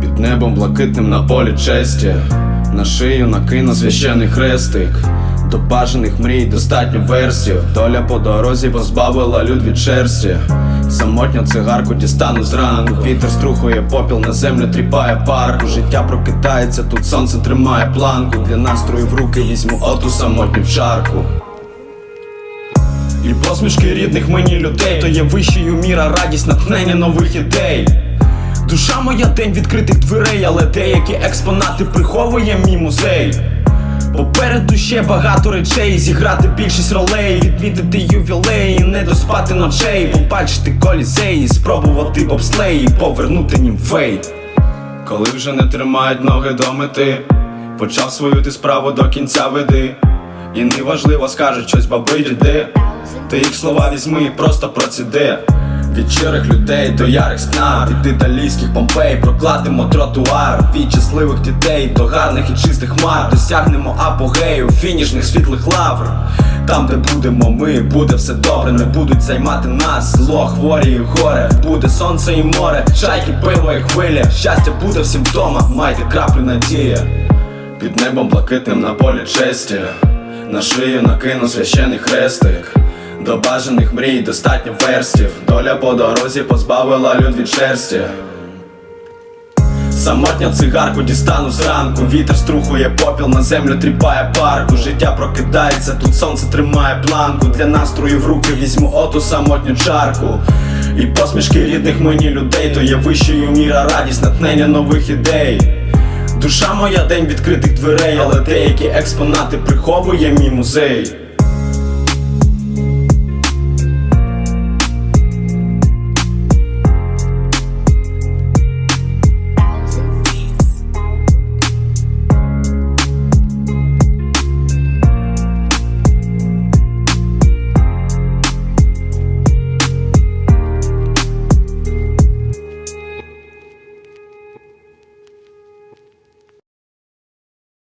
Під небом блакитним на полі честі, на шию накину священий хрестик. До бажаних мрій достатньо версів. Доля по дорозі позбавила люд від шерсті. Самотню цигарку дістану зранку. Вітер струхує попіл, на землю тріпає парку. Життя прокидається, тут сонце тримає планку. Для настрою в руки візьму оту самотню чарку. І посмішки рідних мені людей, то є вищою міра, радість, натхнення нових ідей. Душа моя день відкритих дверей, але деякі експонати приховує мій музей. Попереду ще багато речей, зіграти більшість ролей, відмітити ювілеї, не доспати ночей, побачити колізеї, спробувати бобслеї, повернути німфей. Коли вже не тримають ноги до мети, почав свою ти справу до кінця веди. І неважливо скажуть щось баби діди Ти їх слова візьми і просто проціди Від щирих людей до ярих скнар Від італійських помпей прокладемо тротуар. Від щасливих дітей до гарних і чистих хмар Досягнемо апогею фінішних світлих лавр там, де будемо ми, буде все добре, не будуть займати нас Зло, хворі і горе, буде сонце і море, чайки, пиво і хвилі, щастя буде всім вдома, майте краплю надії. Під небом блакитним на полі честі, на шию накину священий хрестик. До бажаних мрій достатньо верстів. Доля по дорозі позбавила люд від шерсті. Самотня цигарку дістану зранку. Вітер струхує попіл на землю, тріпає парку. Життя прокидається, тут сонце тримає планку. Для настрою в руки візьму оту самотню чарку. І посмішки рідних мені людей, то є вищою міра, радість, натхнення нових ідей. Душа моя день відкритих дверей, але деякі експонати приховує мій музей.